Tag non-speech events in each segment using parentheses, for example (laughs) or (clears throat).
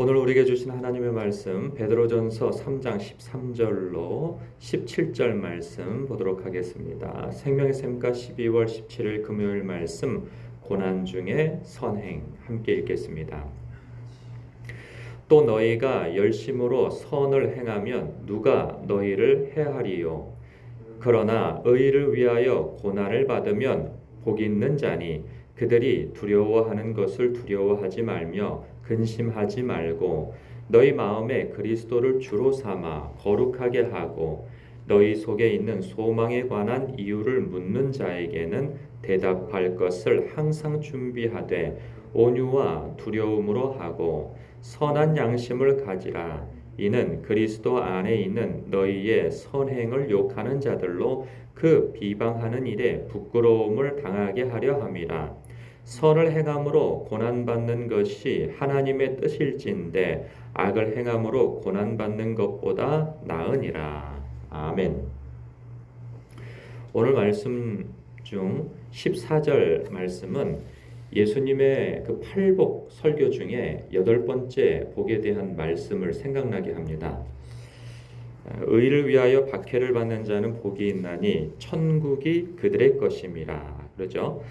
오늘 우리에게 주신 하나님의 말씀 베드로전서 3장 13절로 17절 말씀 보도록 하겠습니다. 생명의 샘가 12월 17일 금요일 말씀 고난 중에 선행 함께 읽겠습니다. 또 너희가 열심으로 선을 행하면 누가 너희를 해하리요 그러나 의를 위하여 고난을 받으면 복 있는 자니 그들이 두려워하는 것을 두려워하지 말며 근심하지 말고 너희 마음에 그리스도를 주로 삼아 거룩하게 하고 너희 속에 있는 소망에 관한 이유를 묻는 자에게는 대답할 것을 항상 준비하되 온유와 두려움으로 하고 선한 양심을 가지라. 이는 그리스도 안에 있는 너희의 선행을 욕하는 자들로 그 비방하는 일에 부끄러움을 당하게 하려 함이라 선을 행함으로 고난받는 것이 하나님의 뜻일진데 악을 행함으로 고난받는 것보다 나으니라. 아멘. 오늘 말씀 중 14절 말씀은 예수님의 그 팔복 설교 중에 여덟 번째 복에 대한 말씀을 생각나게 합니다. 의를 위하여 박해를 받는 자는 복이 있나니 천국이 그들의 것임이라. 그러죠?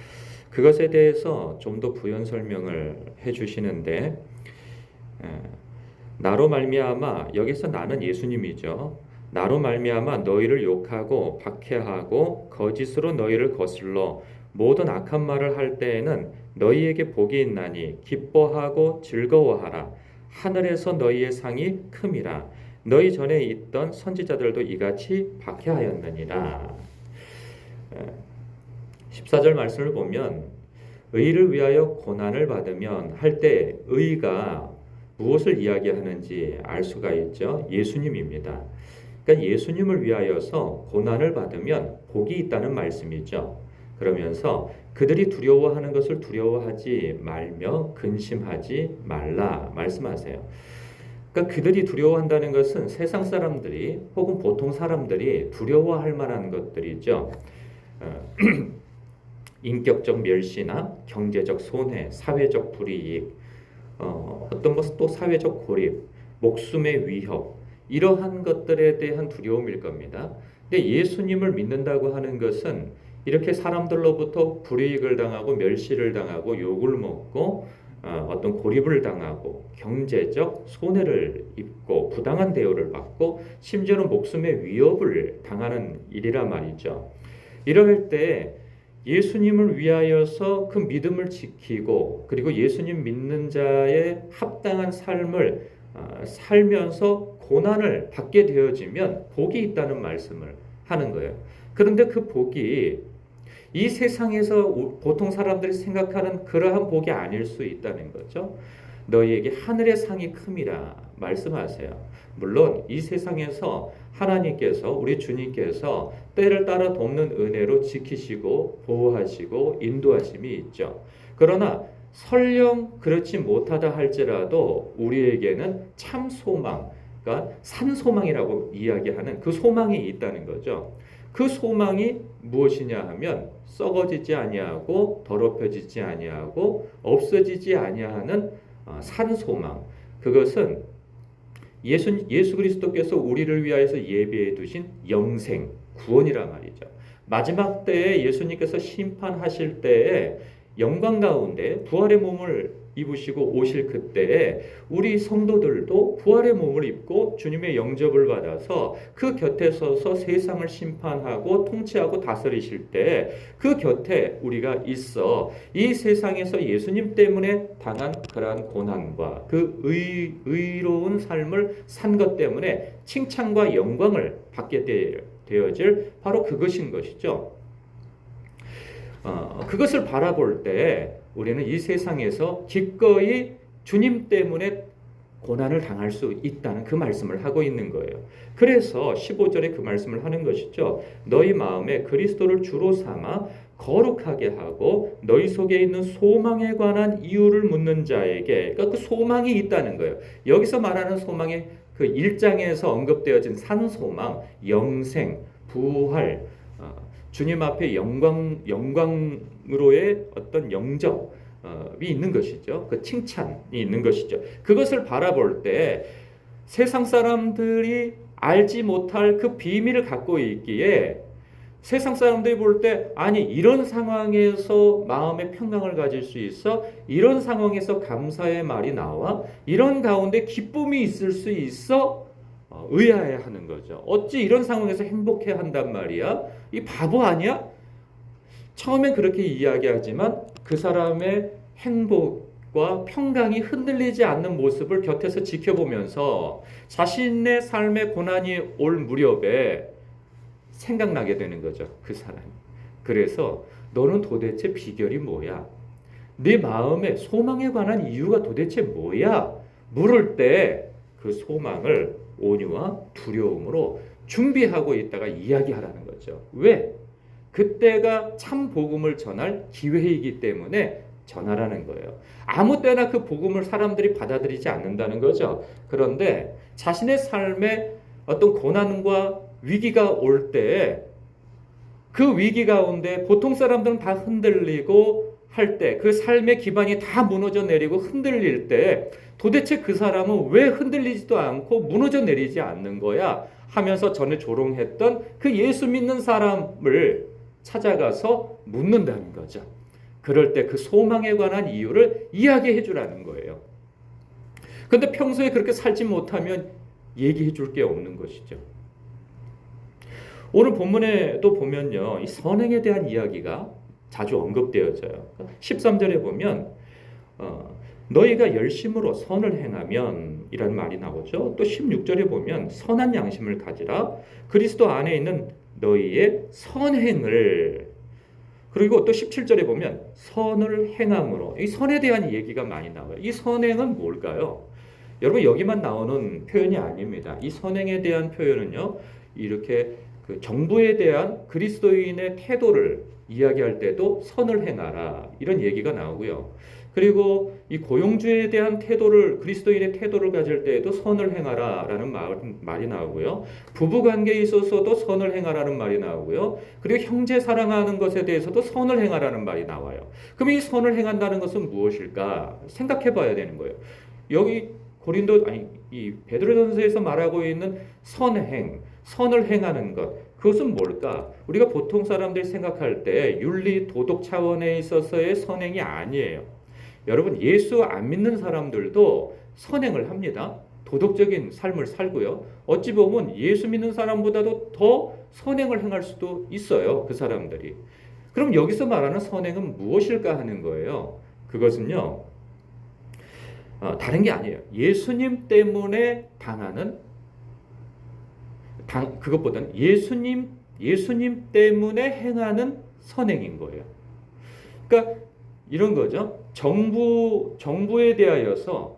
그것에 대해서 좀 더 부연 설명을 해 주시는데 나로 말미암아 여기서 나는 예수님이죠. 나로 말미암아 너희를 욕하고 박해하고 거짓으로 너희를 거슬러 모든 악한 말을 할 때에는 너희에게 복이 있나니 기뻐하고 즐거워하라. 하늘에서 너희의 상이 큼이라. 너희 전에 있던 선지자들도 이같이 박해하였느니라 14절 말씀을 보면 의를 위하여 고난을 받으면 할 때 의가 무엇을 이야기하는지 알 수가 있죠. 예수님입니다. 그러니까 예수님을 위하여서 고난을 받으면 복이 있다는 말씀이죠. 그러면서 그들이 두려워하는 것을 두려워하지 말며 근심하지 말라 말씀하세요. 그러니까 그들이 두려워한다는 것은 세상 사람들이 혹은 보통 사람들이 두려워할 만한 것들이죠. (clears throat) 어, 인격적 멸시나 경제적 손해, 사회적 불이익, 어, 어떤 것은 또 사회적 고립, 목숨의 위협 이러한 것들에 대한 두려움일 겁니다. 근데 예수님을 믿는다고 하는 것은 이렇게 사람들로부터 불이익을 당하고 멸시를 당하고 욕을 먹고 어, 어떤 고립을 당하고 경제적 손해를 입고 부당한 대우를 받고 심지어는 목숨의 위협을 당하는 일이라 말이죠. 이럴 때 예수님을 위하여서 그 믿음을 지키고 그리고 예수님 믿는 자의 합당한 삶을 어, 살면서 고난을 받게 되어지면 복이 있다는 말씀을 하는 거예요. 그런데 그 복이 이 세상에서 보통 사람들이 생각하는 그러한 복이 아닐 수 있다는 거죠. 너희에게 하늘의 상이 큼이라 말씀하세요. 물론 이 세상에서 하나님께서 우리 주님께서 때를 따라 돕는 은혜로 지키시고 보호하시고 인도하심이 있죠. 그러나 설령 그렇지 못하다 할지라도 우리에게는 참 소망, 그러니까 산 소망이라고 이야기하는 그 소망이 있다는 거죠. 그 소망이 무엇이냐 하면 썩어지지 아니하고 더럽혀지지 아니하고 없어지지 아니하는 어, 산 소망. 그것은 예수, 예수 그리스도께서 우리를 위하여서 예비해 두신 영생, 구원이라 말이죠. 마지막 때에 예수님께서 심판하실 때에 영광 가운데 부활의 몸을 입으시고 오실 그때에 우리 성도들도 부활의 몸을 입고 주님의 영접을 받아서 그 곁에 서서 세상을 심판하고 통치하고 다스리실 때 그 곁에 우리가 있어 이 세상에서 예수님 때문에 당한 그러한 고난과 그 의, 의로운 삶을 산 것 때문에 칭찬과 영광을 받게 되어질 바로 그것인 것이죠. 어, 그것을 바라볼 때 우리는 이 세상에서 기꺼이 주님 때문에 고난을 당할 수 있다는 그 말씀을 하고 있는 거예요. 그래서 15절에 그 말씀을 하는 것이죠. 너희 마음에 그리스도를 주로 삼아 거룩하게 하고 너희 속에 있는 소망에 관한 이유를 묻는 자에게 그러니까 그 소망이 있다는 거예요. 여기서 말하는 소망이 그 1장에서 언급되어진 산소망, 영생, 부활, 어, 주님 앞에 영광 영광 으로의 어떤 영접 있는 것이죠. 그 칭찬이 있는 것이죠. 그것을 바라볼 때 세상 사람들이 알지 못할 그 비밀을 갖고 있기에 세상 사람들이 볼 때 아니 이런 상황에서 마음의 평강을 가질 수 있어 이런 상황에서 감사의 말이 나와 이런 가운데 기쁨이 있을 수 있어 어, 의아해 하는 거죠. 어찌 이런 상황에서 행복해 한단 말이야? 이 바보 아니야? 처음엔 그렇게 이야기하지만 그 사람의 행복과 평강이 흔들리지 않는 모습을 곁에서 지켜보면서 자신의 삶의 고난이 올 무렵에 생각나게 되는 거죠. 그 사람이. 그래서 너는 도대체 비결이 뭐야? 네 마음의 소망에 관한 이유가 도대체 뭐야? 물을 때 그 소망을 온유와 두려움으로 준비하고 있다가 이야기하라는 거죠. 왜? 그때가 참 복음을 전할 기회이기 때문에 전하라는 거예요. 아무 때나 그 복음을 사람들이 받아들이지 않는다는 거죠. 그런데 자신의 삶에 어떤 고난과 위기가 올때그 위기 가운데 보통 사람들은 다 흔들리고 할 때 그 삶의 기반이 다 무너져 내리고 흔들릴 때 도대체 그 사람은 왜 흔들리지도 않고 무너져 내리지 않는 거야 하면서 전에 조롱했던 그 예수 믿는 사람을 찾아가서 묻는다는 거죠. 그럴 때 그 소망에 관한 이유를 이야기해 주라는 거예요. 근데 평소에 그렇게 살지 못하면 얘기해 줄 게 없는 것이죠. 오늘 본문에도 보면요. 이 선행에 대한 이야기가 자주 언급되어져요. 13절에 보면 어, 너희가 열심으로 선을 행하면 이라는 말이 나오죠. 또 16절에 보면 선한 양심을 가지라 그리스도 안에 있는 너희의 선행을 그리고 또 17절에 보면 선을 행함으로 이 선에 대한 얘기가 많이 나와요. 이 선행은 뭘까요? 여러분 여기만 나오는 표현이 아닙니다. 이 선행에 대한 표현은요. 이렇게 그 정부에 대한 그리스도인의 태도를 이야기할 때도 선을 행하라 이런 얘기가 나오고요. 그리고 이 고용주에 대한 태도를 그리스도인의 태도를 가질 때에도 선을 행하라라는 말, 말이 나오고요. 부부 관계에 있어서도 선을 행하라는 말이 나오고요. 그리고 형제 사랑하는 것에 대해서도 선을 행하라는 말이 나와요. 그럼 이 선을 행한다는 것은 무엇일까 생각해 봐야 되는 거예요. 여기 고린도 아니 이 베드로전서에서 말하고 있는 선행, 선을 행하는 것 그것은 뭘까? 우리가 보통 사람들이 생각할 때 윤리 도덕 차원에 있어서의 선행이 아니에요. 여러분 예수 안 믿는 사람들도 선행을 합니다. 도덕적인 삶을 살고요. 어찌 보면 예수 믿는 사람보다도 더 선행을 행할 수도 있어요. 그 사람들이. 그럼 여기서 말하는 선행은 무엇일까 하는 거예요. 그것은요. 어, 다른 게 아니에요. 예수님 때문에 당하는 당, 그것보다는 예수님 예수님 때문에 행하는 선행인 거예요. 그러니까 이런 거죠. 정부 정부에 대하여서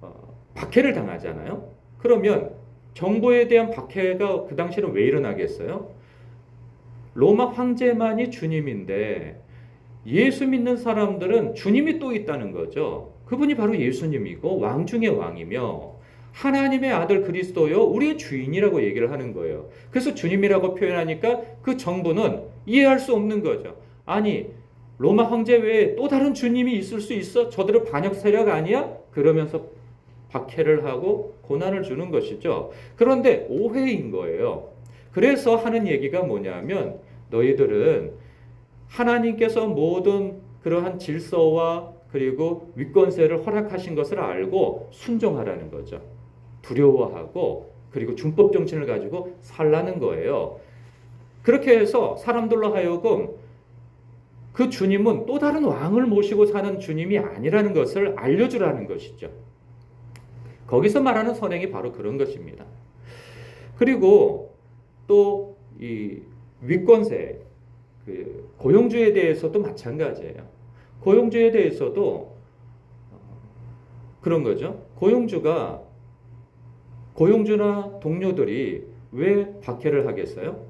어, 박해를 당하잖아요. 그러면 정부에 대한 박해가 그 당시에는 왜 일어나겠어요? 로마 황제만이 주님인데 예수 믿는 사람들은 주님이 또 있다는 거죠. 그분이 바로 예수님이고 왕 중의 왕이며 하나님의 아들 그리스도요 우리의 주인이라고 얘기를 하는 거예요. 그래서 주님이라고 표현하니까 그 정부는 이해할 수 없는 거죠. 아니 로마 황제 외에 또 다른 주님이 있을 수 있어? 저들은 반역 세력 아니야? 그러면서 박해를 하고 고난을 주는 것이죠. 그런데 오해인 거예요. 그래서 하는 얘기가 뭐냐면 너희들은 하나님께서 모든 그러한 질서와 그리고 위권세를 허락하신 것을 알고 순종하라는 거죠. 두려워하고 그리고 준법 정신을 가지고 살라는 거예요. 그렇게 해서 사람들로 하여금 그 주님은 또 다른 왕을 모시고 사는 주님이 아니라는 것을 알려주라는 것이죠. 거기서 말하는 선행이 바로 그런 것입니다. 그리고 또이 위권세, 그 고용주에 대해서도 마찬가지예요. 고용주에 대해서도 그런 거죠. 고용주가 고용주나 동료들이 왜 박해를 하겠어요?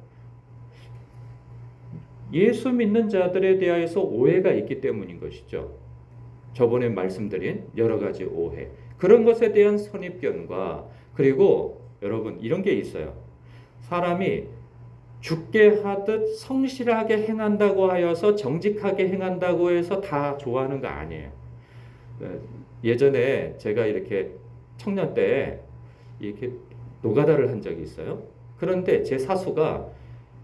예수 믿는 자들에 대하여서 오해가 있기 때문인 것이죠. 저번에 말씀드린 여러 가지 오해. 그런 것에 대한 선입견과 그리고 여러분 이런 게 있어요. 사람이 죽게 하듯 성실하게 행한다고 하여서 정직하게 행한다고 해서 다 좋아하는 거 아니에요. 어, 예전에 제가 이렇게 청년 때 이렇게 노가다를 한 적이 있어요. 그런데 제 사수가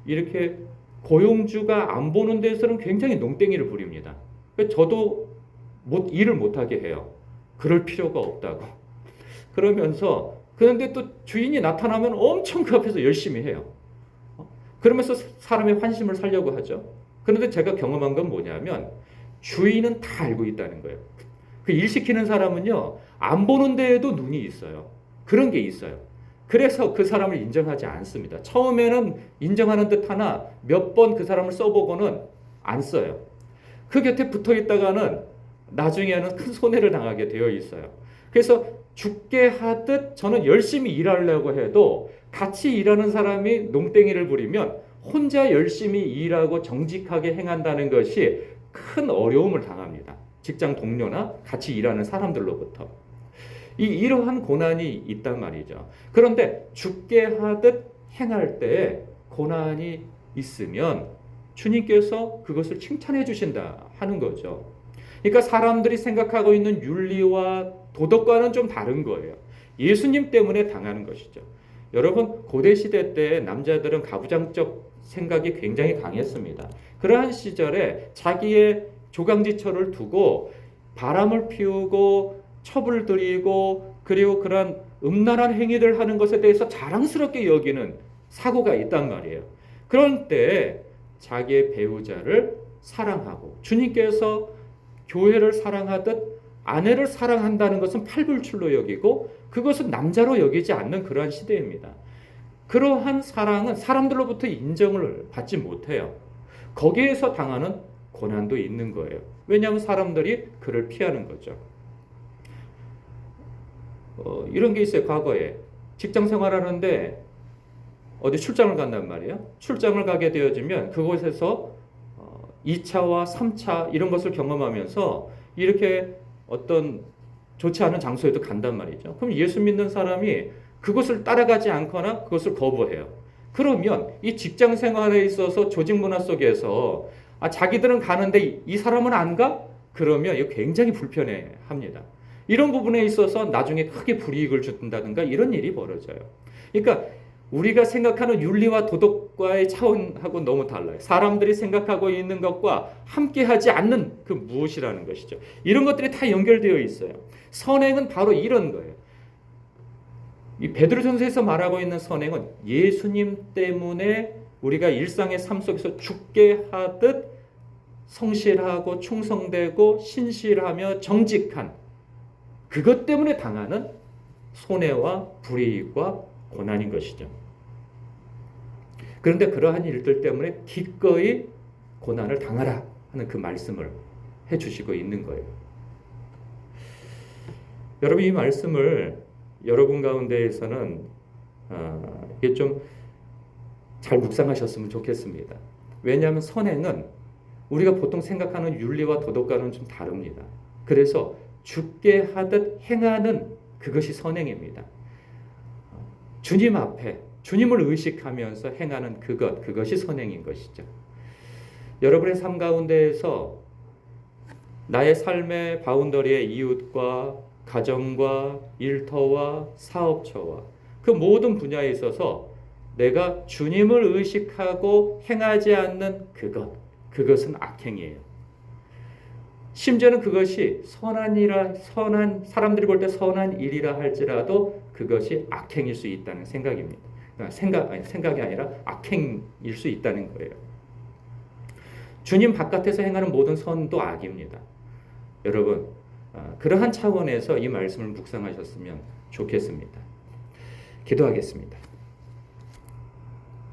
이렇게 고용주가 안 보는 데서는 굉장히 농땡이를 부립니다. 저도 못, 일을 못하게 해요. 그럴 필요가 없다고. (laughs) 그러면서 그런데 또 주인이 나타나면 엄청 그 앞에서 열심히 해요. 어? 그러면서 사람의 환심을 살려고 하죠. 그런데 제가 경험한 건 뭐냐면 주인은 다 알고 있다는 거예요. 그 일 시키는 사람은요 안 보는 데에도 눈이 있어요. 그런 게 있어요. 그래서 그 사람을 인정하지 않습니다. 처음에는 인정하는 듯 하나 몇 번 그 사람을 써보고는 안 써요. 그 곁에 붙어 있다가는 나중에는 큰 손해를 당하게 되어 있어요. 그래서 죽게 하듯 저는 열심히 일하려고 해도 같이 일하는 사람이 농땡이를 부리면 혼자 열심히 일하고 정직하게 행한다는 것이 큰 어려움을 당합니다. 직장 동료나 같이 일하는 사람들로부터. 이 이러한 고난이 있단 말이죠. 그런데 죽게 하듯 행할 때 고난이 있으면 주님께서 그것을 칭찬해 주신다 하는 거죠. 그러니까 사람들이 생각하고 있는 윤리와 도덕과는 좀 다른 거예요. 예수님 때문에 당하는 것이죠. 여러분 고대 시대 때 남자들은 가부장적 생각이 굉장히 강했습니다. 그러한 시절에 자기의 조강지처를 두고 바람을 피우고 들이고 그리고 그런 음란한 행위를 하는 것에 대해서 자랑스럽게 여기는 사고가 있단 말이에요. 그럴 때 자기의 배우자를 사랑하고 주님께서 교회를 사랑하듯 아내를 사랑한다는 것은 팔불출로 여기고 그것은 남자로 여기지 않는 그러한 시대입니다. 그러한 사랑은 사람들로부터 인정을 받지 못해요. 거기에서 당하는 고난도 있는 거예요. 왜냐하면 사람들이 그를 피하는 거죠. 어, 이런 게 있어요. 과거에 직장 생활하는데 어디 출장을 간단 말이에요. 출장을 가게 되어지면 그곳에서 어, 2차와 3차 이런 것을 경험하면서 이렇게 어떤 좋지 않은 장소에도 간단 말이죠. 그럼 예수 믿는 사람이 그것을 따라가지 않거나 그것을 거부해요. 그러면 이 직장 생활에 있어서 조직 문화 속에서 아, 자기들은 가는데 이 사람은 안 가? 그러면 이거 굉장히 불편해 합니다. 이런 부분에 있어서 나중에 크게 불이익을 준다든가 이런 일이 벌어져요. 그러니까 우리가 생각하는 윤리와 도덕과의 차원하고 너무 달라요. 사람들이 생각하고 있는 것과 함께하지 않는 그 무엇이라는 것이죠. 이런 것들이 다 연결되어 있어요. 선행은 바로 이런 거예요. 이 베드로 전서에서 말하고 있는 선행은 예수님 때문에 우리가 일상의 삶 속에서 죽게 하듯 성실하고 충성되고 신실하며 정직한 그것 때문에 당하는 손해와 불이익과 고난인 것이죠. 그런데 그러한 일들 때문에 기꺼이 고난을 당하라 하는 그 말씀을 해 주시고 있는 거예요. 여러분 이 말씀을 여러분 가운데에서는 어, 이게 좀 잘 묵상하셨으면 좋겠습니다. 왜냐하면 선행은 우리가 보통 생각하는 윤리와 도덕과는 좀 다릅니다. 그래서 죽게 하듯 행하는 그것이 선행입니다. 주님 앞에 주님을 의식하면서 행하는 그것, 그것이 선행인 것이죠. 여러분의 삶 가운데에서 나의 삶의 바운더리의 이웃과 가정과 일터와 사업처와 그 모든 분야에 있어서 내가 주님을 의식하고 행하지 않는 그것, 그것은 악행이에요. 심지어는 그것이 선한 일이라 선한 사람들이 볼 때 선한 일이라 할지라도 그것이 악행일 수 있다는 생각입니다. 그러니까 생각 아니 생각이 아니라 악행일 수 있다는 거예요. 주님 바깥에서 행하는 모든 선도 악입니다. 여러분 아, 그러한 차원에서 이 말씀을 묵상하셨으면 좋겠습니다. 기도하겠습니다.